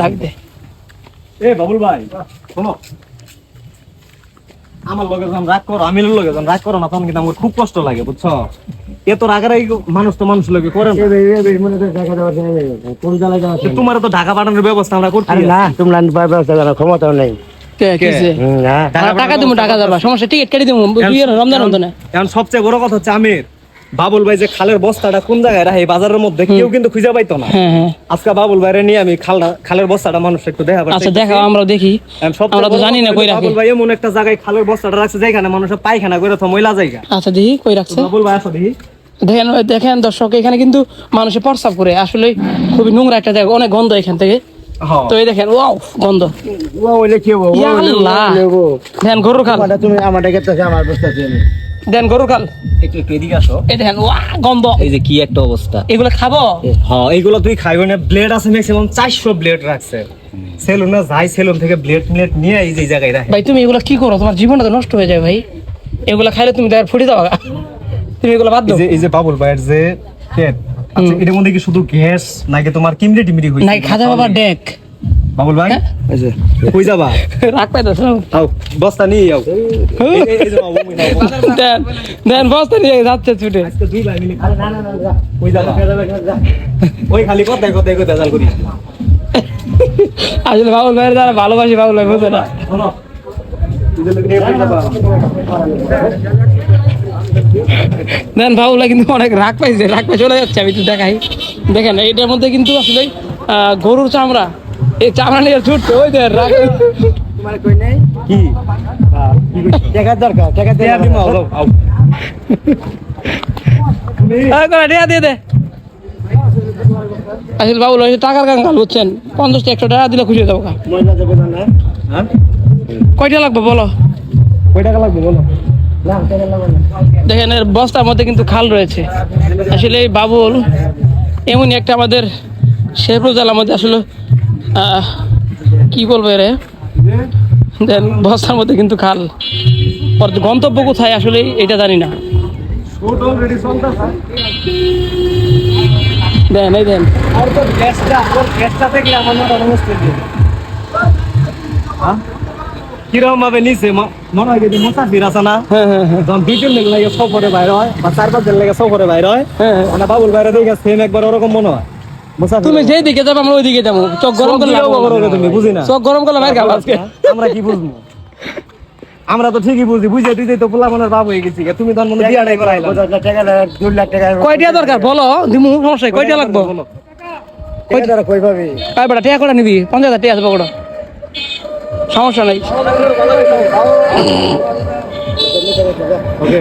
ডাক দে। এ বাবুল ভাই শোনো। আমার লগে যখন রাগ করো আমি লগে যখন রাগ করো না তখন কিন্তু আমার খুব কষ্ট লাগে বুঝছ? এত রাগের মানুষ তো মানুষ লগে করে তোমার তো ঢাকা পাঠানোর ব্যবস্থা আমরা করছি। না তোমরা ব্যবস্থা করো ক্ষমতাও নেই। টাকা টাকা টাকা যাবা সমস্যা টিকিট কেটে রমজান। এখন সবচেয়ে বড় কথা হচ্ছে আমির। বাবুল ভাই যে খালের বস্তাটা কোন জায়গায় রাখে? বাজারের মধ্যে কেউ কিন্তু খুঁজে পাইতো না। হ্যাঁ হ্যাঁ। আজকে বাবুল ভাইরে নিয়ে আমি খালটা খালের বস্তাটা মানুষ একটু দেখা আচ্ছা দেখাও আমরাও দেখি। আমরা তো জানি না কই রাখে। বাবুল ভাই এমন একটা জায়গায় খালের বস্তাটা রাখছে যেখানে মানুষ পায়খানা করে তো ময়লা জায়গা। আচ্ছা দেখি কই রাখছে? বাবুল ভাই আসো দেখি। দেখেন দেখেন দর্শক এখানে কিন্তু মানুষে প্রস্রাব করে। আসলে খুবই নোংরা একটা জায়গা অনেক গন্ধ এখান থেকে। তো এই দেখেন ওয়াও গন্ধ। ও ওইলে কি হব? ও ইয়া ওইলে- আল্লাহ। দেখেন গরুর খাল। তুমি আমারটা গেতেছে আমার আমি। দেন গরুর খাল। একটু একটু এদিকে আসো। এই দেখেন ওয়া গন্ধ। এই যে কি একটা অবস্থা। এগুলো খাব? হ্যাঁ এইগুলো তুই খাইবে না। ব্লেড আছে ম্যাক্সিমাম চারশো ব্লেড রাখছে। সেলুনে যাই সেলুন থেকে ব্লেড ব্লেড নিয়ে এই যে জায়গায় রাখে। ভাই তুমি এগুলো কি করো? তোমার জীবনটা তো নষ্ট হয়ে যায় ভাই। এগুলো খাইলে তুমি দেখ ফুটে দাও তুমি এগুলো বাদ দাও। এই যে বাবুল ভাইয়ের যে পেট আচ্ছা এটার মধ্যে কি শুধু গ্যাস নাকি তোমার কিমড়ি টিমড়ি হইছে নাই খাজা বাবার ডেক? বাবুল ভাই? হ্যাঁ? কই যাবা? রাখ পাই দাও আও বস্তা নিয়ে আও। দেন দেন বস্তা নিয়ে যাচ্ছে ছুটে। আজকে দুই ভাই মিলে কই যাবা? ওই খালি জাল করি আসলে বাবুল ভাইয়ের যারা ভালোবাসি বাবুল ভাই বুঝে না। দেন বাবুল কিন্তু অনেক রাগ পাইছে রাগ পাই চলে যাচ্ছে আমি একটু দেখাই। দেখেন এইটার মধ্যে কিন্তু আসলে আহ, গরুর চামড়া এই চামড়া নিয়ে ছুটছে ওই দেখ তোমার কই নেই কি? টাকা দরকার। টাকা আও। করে দেয়া দে। আসলে টাকার কাঙ্গাল বুঝছেন? পঞ্চাশ একশো টাকা দিলে খুশি হয়ে যাব হ্যাঁ? কয়টা লাগবে বলো? কয় টাকা লাগবে বলো? দেখেন এর বস্তার মধ্যে কিন্তু খাল রয়েছে। আসলে এই বাবুল এমনই একটা আমাদের শেরপুজালার মধ্যে আসলে কি বলব রে দেন বস্তার মধ্যে কিন্তু খাল। গন্তব্য কোথায় আসলে এটা জানি না। দেন এই দেন। কীরকম ভাবে নিছে মনে হয় যদি মুসাফির আছে না? হ্যাঁ হ্যাঁ হ্যাঁ। যখন দুই তিন দিন লাগে সফরে বাইরে হয় বা চার পাঁচ দিন লাগে সফরে বাইরে হয়। মানে বাবুল বাইরে দেখে সেম একবার ওরকম মনে হয়? তুমি যেই দিকে যাব আমরা ওই দিকে যাব। চোখ গরম করলে চোখ গরম তুমি, বুঝি না। চোখ গরম করলে খাব আজকে আমরা কি বুঝব? আমরা তো ঠিকই বুঝি বুঝে তুই তো পোলা মনের বাবু হয়ে গেছি তুমি তখন মনে বিয়াটাই করাইলাম পঞ্চাশ লাখ টাকা লাগে, দুই লাখ টাকা কয়টা দরকার? বলো দিমু সমস্যা নেই, কয়টা লাগবো? বলো। টাকা দ্বারা কই পাবি? কয় বেটা টিয়া করে নিবি? পঞ্চাশ হাজার টিয়া আছে পকড়ো সমস্যা নাই। ওকে।